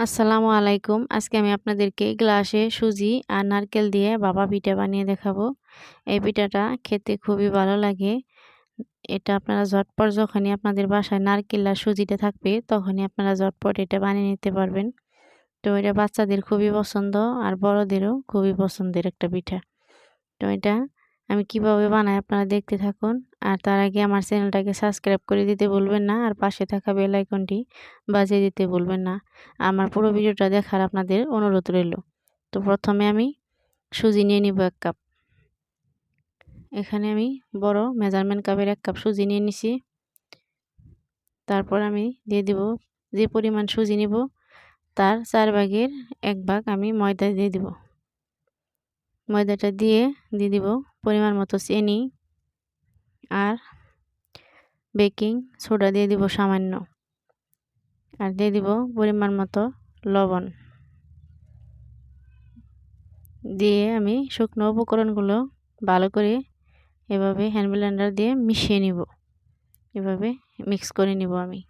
আসসালামু আলাইকুম। আজকে আমি আপনাদেরকে গ্লাসে সুজি আর নারকেল দিয়ে বাবা পিঠা বানিয়ে দেখাবো। এই পিঠাটা খেতে খুবই ভালো লাগে। এটা আপনারা ঝটপট যখনই আপনাদের বাসায় নারকেল আর সুজিটা থাকবে, তখনই আপনারা ঝটপট এটা বানিয়ে নিতে পারবেন। তো এটা বাচ্চাদের খুবই পছন্দ আর বড়দেরও খুবই পছন্দের একটা পিঠা। তো এটা আমি কীভাবে বানাই আপনারা দেখতে থাকুন। আর তার আগে আমার চ্যানেলটাকে সাবস্ক্রাইব করে দিতে বলবেন না। আর পাশে থাকা বেল আইকনটি বাজিয়ে দিতে বলবেন না। আমার পুরো ভিডিওটা দেখার আপনাদের অনুরোধ রইল। তো প্রথমে আমি সুজি নিয়ে নিব এক কাপ। এখানে আমি বড় মেজারমেন্ট কাপের এক কাপ সুজি নিয়ে নিছি। তারপর আমি দিয়ে দিব যে পরিমাণ সুজি নিব, তার চার ভাগের এক ভাগ আমি ময়দা দিয়ে দিব। ময়দাটা দিয়ে দিয়ে দিব পরিমাণ মতো চিনি আর বেকিং সোডা দিয়ে দিব সামান্য। আর দিয়ে দিব পরিমাণ মতো লবণ। দিয়ে আমি শুকনো উপকরণগুলো ভালো করে এভাবে হ্যান্ড ব্লেন্ডার দিয়ে মিশিয়ে নিব। এভাবে মিক্স করে নিব আমি।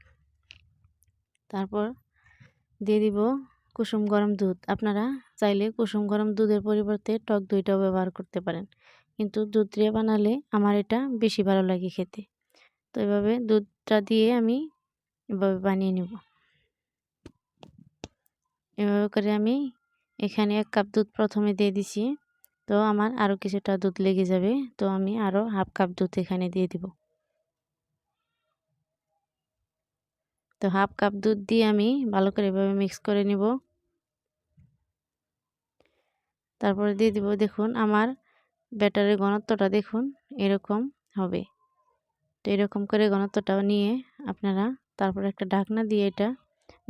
তারপর দিয়ে দিব কুসুম গরম দুধ। আপনারা চাইলে কুসুম গরম দুধের পরিবর্তে টক দইটাও ব্যবহার করতে পারেন। কিন্তু দুধ দিয়ে বানালে আমার এটা বেশি ভালো লাগে খেতে। তো এভাবে দুধটা দিয়ে আমি এভাবে বানিয়ে নেব। এভাবে করে আমি এখানে এক কাপ দুধ প্রথমে দিয়ে দিছি। তো আমার আরও কিছুটা দুধ লেগে যাবে। তো আমি আরও হাফ কাপ দুধ এখানে দিয়ে দিব। তো হাফ কাপ দুধ দিয়ে আমি ভালো করে এভাবে মিক্স করে নিব। তারপরে দিয়ে দিব, দেখুন আমার ব্যাটারের ঘনত্বটা দেখুন, এরকম হবে। তো এরকম করে ঘনত্বটাও নিয়ে আপনারা তারপর একটা ঢাকনা দিয়ে এটা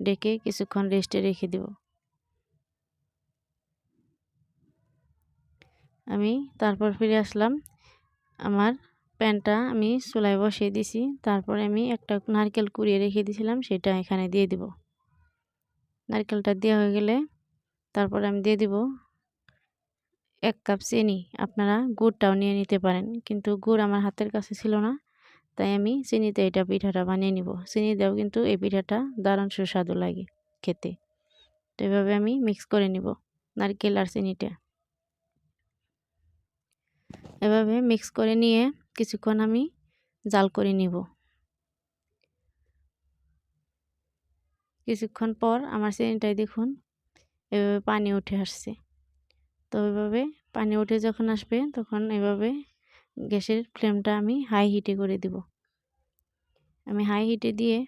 ডেকে কিছুক্ষণ রেস্টে রেখে দেব। আমি তারপর ফিরে আসলাম আমার প্যানটা আমি চুলায় বসিয়ে দিছি। তারপরে আমি একটা নারকেল কুড়িয়ে রেখে দিয়েছিলাম সেটা এখানে দিয়ে দিব। নারকেলটা দেওয়া হয়ে গেলে তারপরে আমি দিয়ে দিব এক কাপ চিনি। আপনারা গুড়টাও নিয়ে নিতে পারেন, কিন্তু গুড় আমার হাতের কাছে ছিল না, তাই আমি চিনিতে এটা পিঠাটা বানিয়ে নিব। চিনি দেও কিন্তু এই পিঠাটা দারুণ সুস্বাদু লাগে খেতে। তো এভাবে আমি মিক্স করে নিব নারকেল আর চিনিটা। এভাবে মিক্স করে নিয়ে কিছুক্ষণ আমি জাল করে নিব। কিছুক্ষণ পর আমার চিনিটাই দেখুন, এভাবে পানি উঠে আসছে। তো এভাবে পানি উঠে যখন আসবে, তখন এভাবে গ্যাসের ফ্লেমটা আমি হাই হিটে করে দিব। আমি হাই হিটে দিয়ে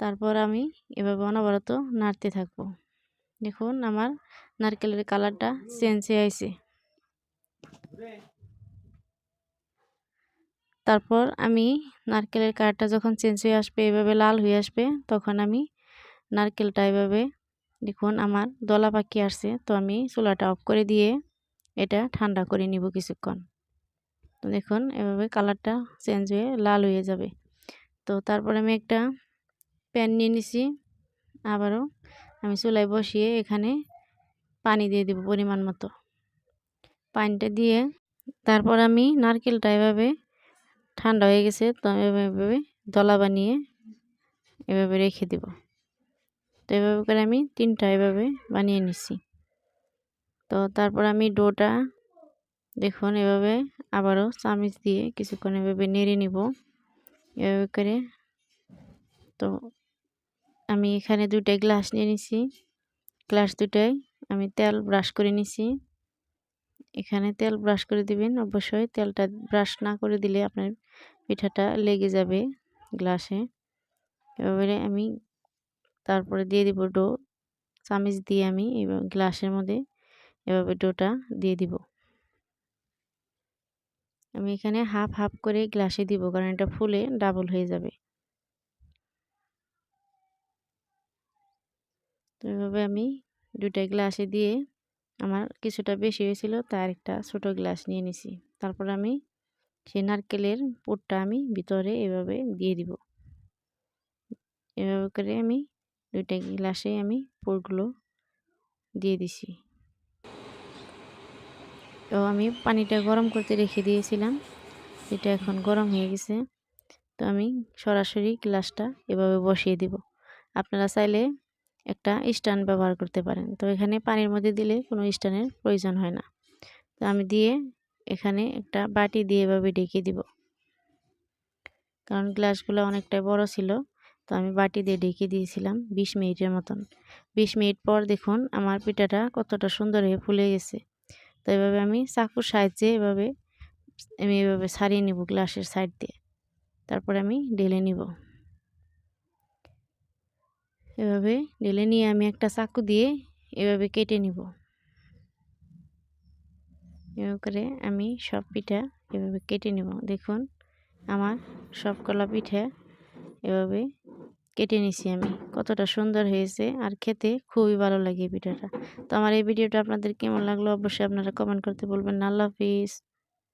তারপর আমি এভাবে অনবরত নাড়তে থাকব। দেখুন আমার নারকেলের কালারটা চেঞ্জ হয়ে আইছে। তারপর আমি নারকেলের কালারটা যখন চেঞ্জ হয়ে আসবে, এভাবে লাল হয়ে আসবে, তখন আমি নারকেলটা এভাবে দেখুন আমার দলা পাখি আসছে, তো আমি চুলাটা অফ করে দিয়ে এটা ঠান্ডা করে নিব কিছুক্ষণ। তো দেখুন এভাবে কালারটা চেঞ্জ হয়ে লাল হয়ে যাবে। তো তারপর আমি একটা প্যান নিয়ে নিছি, আবারও আমি চুলায় বসিয়ে এখানে পানি দিয়ে দেব পরিমাণ মতো। পানিটা দিয়ে তারপর আমি নারকেলটা এভাবে ঠান্ডা হয়ে গেছে, তো এভাবে দলা বানিয়ে এভাবে রেখে দেব। তো এভাবে করে আমি তিনটা এভাবে বানিয়ে নিছি। তো তারপর আমি ডোটা দেখুন এভাবে আবারও চামিচ দিয়ে কিছুক্ষণ এভাবে নেড়ে নিব। এভাবে করে তো আমি এখানে দুটাই গ্লাস নিয়ে নিছি। গ্লাস দুটাই আমি তেল ব্রাশ করে নিছি। এখানে তেল ব্রাশ করে দিবেন। অবশ্যই তেলটা ব্রাশ না করে দিলে আপনার পিঠাটা লেগে যাবে গ্লাসে এভাবে আমি তারপরে দিয়ে দিব ডো চামিচ দিয়ে আমি গ্লাসের মধ্যে এভাবে ডোটা দিয়ে দিব। আমি এখানে হাফ হাফ করে গ্লাসে দিব কারণ এটা ফুলে ডাবল হয়ে যাবে। তো এভাবে আমি দুটা গ্লাসে দিয়ে আমার কিছুটা বেশি হয়েছিল, তার একটা ছোট গ্লাস নিয়ে নিছি। তারপর আমি সেই নারকেলের পুরটা আমি ভিতরে এভাবে দিয়ে দিব। এভাবে করে আমি দুইটা গ্লাসে আমি পুরগুলো দিয়ে দিছি। তো আমি পানিটা গরম করতে রেখে দিয়েছিলাম। এটা এখন গরম হয়ে গেছে। তো আমি সরাসরি গ্লাসটা এভাবে বসিয়ে দিব। আপনারা চাইলে একটা স্ট্যান্ড ব্যবহার করতে পারেন। তো এখানে পানির মধ্যে দিলে কোনো স্ট্যান্ডের প্রয়োজন হয় না। তো আমি দিয়ে এখানে একটা বাটি দিয়ে এভাবে ঢেকে দিব। কারণ গ্লাসগুলো অনেকটাই বড় ছিল, তো আমি বাটি দিয়ে ঢেকে দিয়েছিলাম বিশ মিনিটের মতন। বিশ মিনিট পর দেখুন আমার পিঠাটা কতটা সুন্দর হয়ে ফুলে গেছে। তো এভাবে আমি চাকুর সাহায্যে এভাবে, আমি এভাবে সারিয়ে নিব গ্লাসের সাইড দিয়ে। তারপরে আমি ঢেলে নিব। এভাবে ঢেলে নিয়ে আমি একটা চাকু দিয়ে এভাবে কেটে নিব। এভাবে করে আমি সব পিঠা এভাবে কেটে নেব। দেখুন, আমার সব কলা পিঠা এভাবে কেটে নিছি আমি। কতটা সুন্দর হয়েছে আর খেতে খুবই ভালো লাগে পিঠাটা। তো আমার এই ভিডিওটা আপনাদের কেমন লাগল অবশ্যই আপনারা কমেন্ট করতে বলবেন। আল্লাহ হাফিজ।